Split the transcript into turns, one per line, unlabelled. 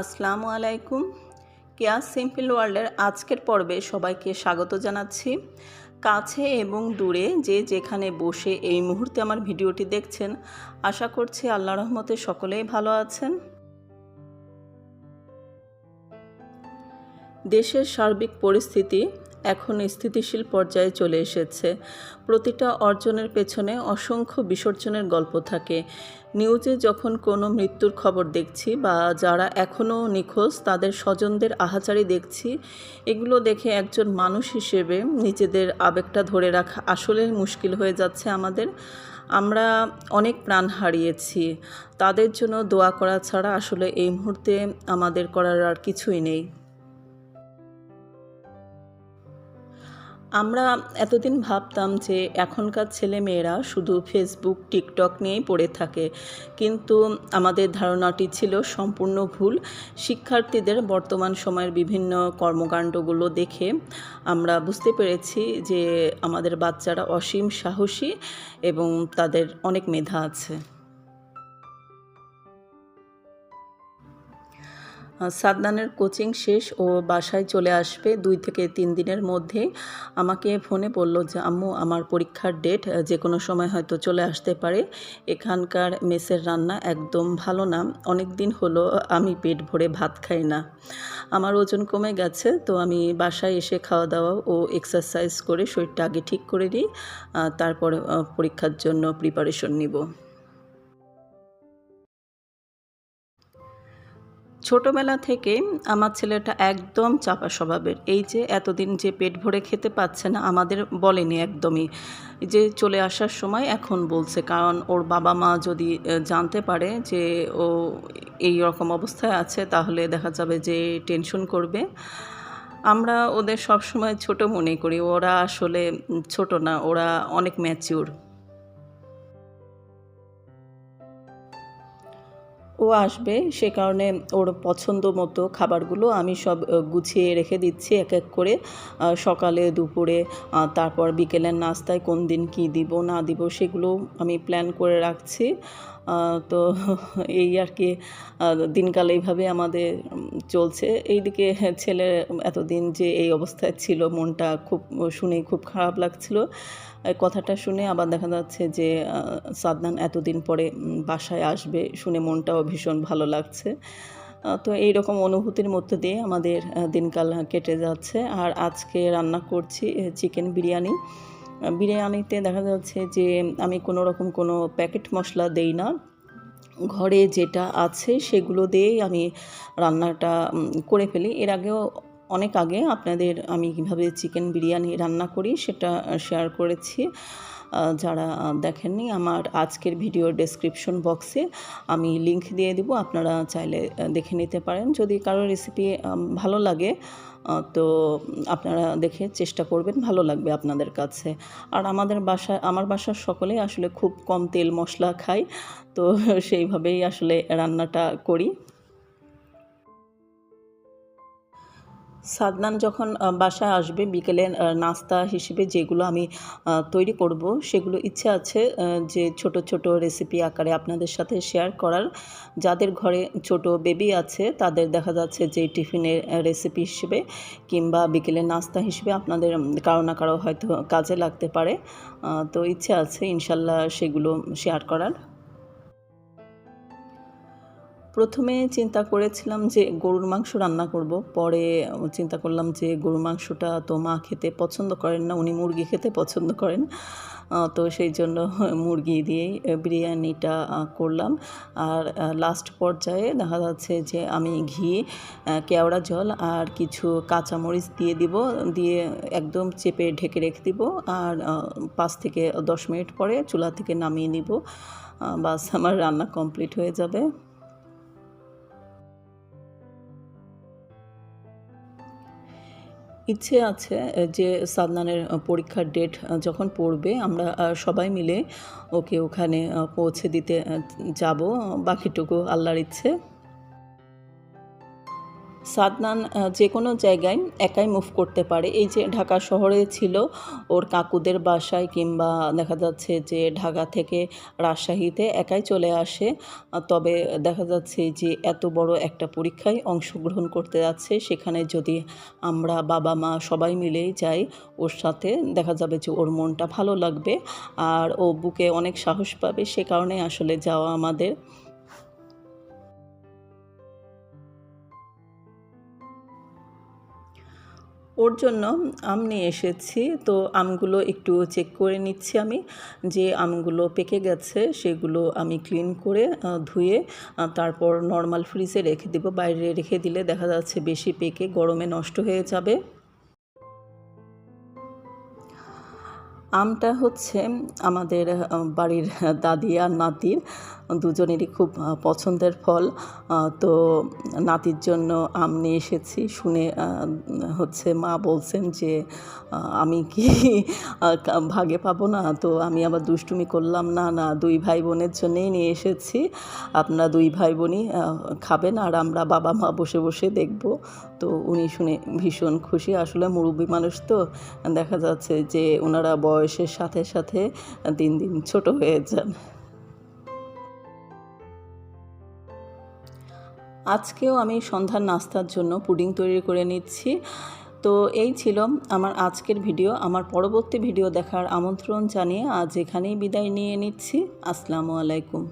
আসসালামু আলাইকুম। কেয়া সিম্পল ওয়ার্ল্ডের আজকের পর্বে সবাইকে স্বাগত জানাচ্ছি। কাছে এবং দূরে যে যেখানে বসে এই মুহূর্তে আমার ভিডিওটি দেখছেন, আশা করছি আল্লাহ রহমতে সকলেই ভালো আছেন। দেশের সার্বিক পরিস্থিতি এখন স্থিতিশীল পর্যায়ে চলে এসেছে। প্রতিটা অর্জনের পেছনে অসংখ্য বিসর্জনের গল্প থাকে। নিউজে যখন কোনো মৃত্যুর খবর দেখছি বা যারা এখনও নিখোঁজ, তাদের স্বজনদের আহাচারি দেখছি, এগুলো দেখে একজন মানুষ হিসেবে নিজেদের আবেগটা ধরে রাখা আসলে মুশকিল হয়ে যাচ্ছে আমাদের। আমরা অনেক প্রাণ হারিয়েছি। তাদের জন্য দোয়া করা ছাড়া আসলে এই মুহূর্তে আমাদের করার আর কিছুই নেই। আমরা এতদিন ভাবতাম যে এখনকার ছেলে মেয়েরা শুধু ফেসবুক টিকটক নিয়েই পড়ে থাকে। কিন্তু আমাদের ধারণাটি ছিল সম্পূর্ণ ভুল। শিক্ষার্থীদের বর্তমান সময়ের বিভিন্ন কর্মকাণ্ডগুলো দেখে আমরা বুঝতে পেরেছি যে আমাদের বাচ্চারা অসীম সাহসী এবং তাদের অনেক মেধা আছে। সাদনানের কোচিং শেষ ও বাসায় চলে আসবে দুই থেকে তিন দিনের মধ্যে। আমাকে ফোনে বলল যে, আম্মু, আমার পরীক্ষার ডেট যে কোনো সময় হয়তো চলে আসতে পারে। এখানকার মেসের রান্না একদম ভালো না। অনেক দিন হলো, আমি পেট ভরে ভাত খাই না। আমার ওজন কমে গেছে, তো আমি বাসায় এসে খাওয়া দাওয়া ও এক্সারসাইজ করে শরীরটা আগে ঠিক করে নিই তারপর পরীক্ষার জন্য প্রিপারেশন নিব। ছোটোবেলা থেকে আমার ছেলেটা একদম চাপা স্বভাবের। এই যে এতদিন যে পেট ভরে খেতে পাচ্ছে না, আমাদের বলেনি একদমই। যে চলে আসার সময় এখন বলছে, কারণ ওর বাবা মা যদি জানতে পারে যে ও এই রকম অবস্থায় আছে, তাহলে দেখা যাবে যে টেনশন করবে। আমরা ওদের সবসময় ছোট মনে করি, ওরা আসলে ছোট না, ওরা অনেক ম্যাচিউর ও আসবে, সে কারণে ওর পছন্দ মতো খাবারগুলো আমি সব গুছিয়ে রেখে দিচ্ছি এক এক করে। সকালে, দুপুরে তারপর বিকেলের নাস্তায় কোন দিন কী দিব, না দিব, সেগুলো আমি প্ল্যান করে রাখছি। তো এই আর কি দিনকাল এইভাবে আমাদের চলছে। এইদিকে ছেলে এতদিন যে এই অবস্থায় ছিল, মনটা খুব শুনেই খুব খারাপ লাগছিল। কথাটা শুনে আবার দেখা যাচ্ছে যে সাদনান এতদিন পরে বাসায় আসবে শুনে মনটাও ভীষণ ভালো লাগছে। তো এই রকম অনুভূতির মধ্যে দিয়ে আমাদের দিনকাল কেটে যাচ্ছে। আর আজকে রান্না করছি চিকেন বিরিয়ানি। বিরিয়ানিতে দেখা যাচ্ছে যে আমি কোনো রকম কোনো প্যাকেট মশলা দেই না। ঘরে যেটা আছে সেগুলো দিয়েই আমি রান্নাটা করে ফেলি। এর আগেও অনেক আগে আপনাদের আমি কীভাবে চিকেন বিরিয়ানি রান্না করি সেটা শেয়ার করেছি। যারা দেখেননি আমার আজকের ভিডিও ডেসক্রিপশন বক্সে আমি লিংক দিয়ে দিব। আপনারা চাইলে দেখে নিতে পারেন। যদি কারও রেসিপি ভালো লাগে তো আপনারা দেখে চেষ্টা করবেন, ভালো লাগবে আপনাদের কাছে। আর আমাদের বাসা, আমার বাসার সকলেই আসলে খুব কম তেল মশলা খাই তো সেইভাবেই আসলে রান্নাটা করি। সাদনান যখন বাসায় আসবে, বিকেলে নাস্তা হিসেবে যেগুলো আমি তৈরি করব, সেগুলো ইচ্ছে আছে যে ছোট ছোট রেসিপি আকারে আপনাদের সাথে শেয়ার করার। যাদের ঘরে ছোট বেবি আছে, তাদের দেখা যাচ্ছে যে টিফিনের রেসিপি হিসেবে কিংবা বিকেলে নাস্তা হিসেবে আপনাদের কারও না কারও হয়তো কাজে লাগতে পারে। তো ইচ্ছে আছে ইনশাল্লাহ সেগুলো শেয়ার করার। প্রথমে চিন্তা করেছিলাম যে গরুর মাংস রান্না করব, পরে চিন্তা করলাম যে গরুর মাংসটা তো মা খেতে পছন্দ করেন না, উনি মুরগি খেতে পছন্দ করেন। তো সেই জন্য মুরগি দিয়েই বিরিয়ানিটা করলাম। আর লাস্ট পর্যায়ে দেখা যাচ্ছে যে আমি ঘি কেওড়া জল আর কিছু কাঁচামরিচ দিয়ে দিব, দিয়ে একদম চেপে ঢেকে রেখে দিব। আর পাঁচ থেকে দশ মিনিট পরে চুলা থেকে নামিয়ে নিব। বাস আমার রান্না কমপ্লিট হয়ে যাবে। ইচ্ছে আছে যে সাদনানের পরীক্ষার ডেট যখন পড়বে, আমরা সবাই মিলে ওকে ওখানে পৌঁছে দিতে যাব। বাকিটুকু আল্লাহর ইচ্ছে। সাদনান যে কোনো জায়গায় একাই মুভ করতে পারে। এই যে ঢাকা শহরে ছিল ওর কাকুদের বাসায় কিংবা দেখা যাচ্ছে যে ঢাকা থেকে রাজশাহীতে একাই চলে আসে তবে দেখা যাচ্ছে যে এত বড় একটা পরীক্ষায় অংশগ্রহণ করতে যাচ্ছে। সেখানে যদি আমরা বাবা মা সবাই মিলেই যাই, ওর সাথে দেখা যাবে যে ওর মনটা ভালো লাগবে। আর ও বুকে অনেক সাহস পাবে, সে কারণে আসলে যাওয়া আমাদের। ওর জন্য আম নিয়ে এসেছি। তো আমগুলো একটু চেক করে নিচ্ছি আমি যে আমগুলো পেকে গেছে, সেগুলো আমি ক্লিন করে ধুয়ে তারপর নর্মাল ফ্রিজে রেখে দেবো। বাইরে রেখে দিলে দেখা যাচ্ছে বেশি পেকে, গরমে নষ্ট হয়ে যাবে। আমটা হচ্ছে আমাদের বাড়ির দাদি আর নাতির। দুজনেরই খুব পছন্দের ফল। তো নাতির জন্য আম নিয়ে এসেছি। শুনে হচ্ছে মা বলছেন যে আমি কি ভাগে পাবো না? তো আমি আবার দুষ্টুমি করলাম, না না, দুই ভাই বোনের জন্যেই নিয়ে এসেছি। আপনারা দুই ভাই বোনই খাবেন আর আমরা বাবা মা বসে বসে দেখব। তো উনি শুনে ভীষণ খুশি। আসলে মুরব্বী মানুষ তো। দেখা যাচ্ছে যে ওনারা বয়সের সাথে সাথে দিন দিন ছোট হয়ে যান। আজকেও আমি সন্ধ্যার নাস্তার জন্য পুডিং তৈরি করে নিচ্ছি। তো এই ছিল আমার আজকের ভিডিও। আমার পরবর্তী ভিডিও দেখার আমন্ত্রণ জানিয়ে আজ এখানেই বিদায় নিয়ে নিচ্ছি। আসসালামু আলাইকুম।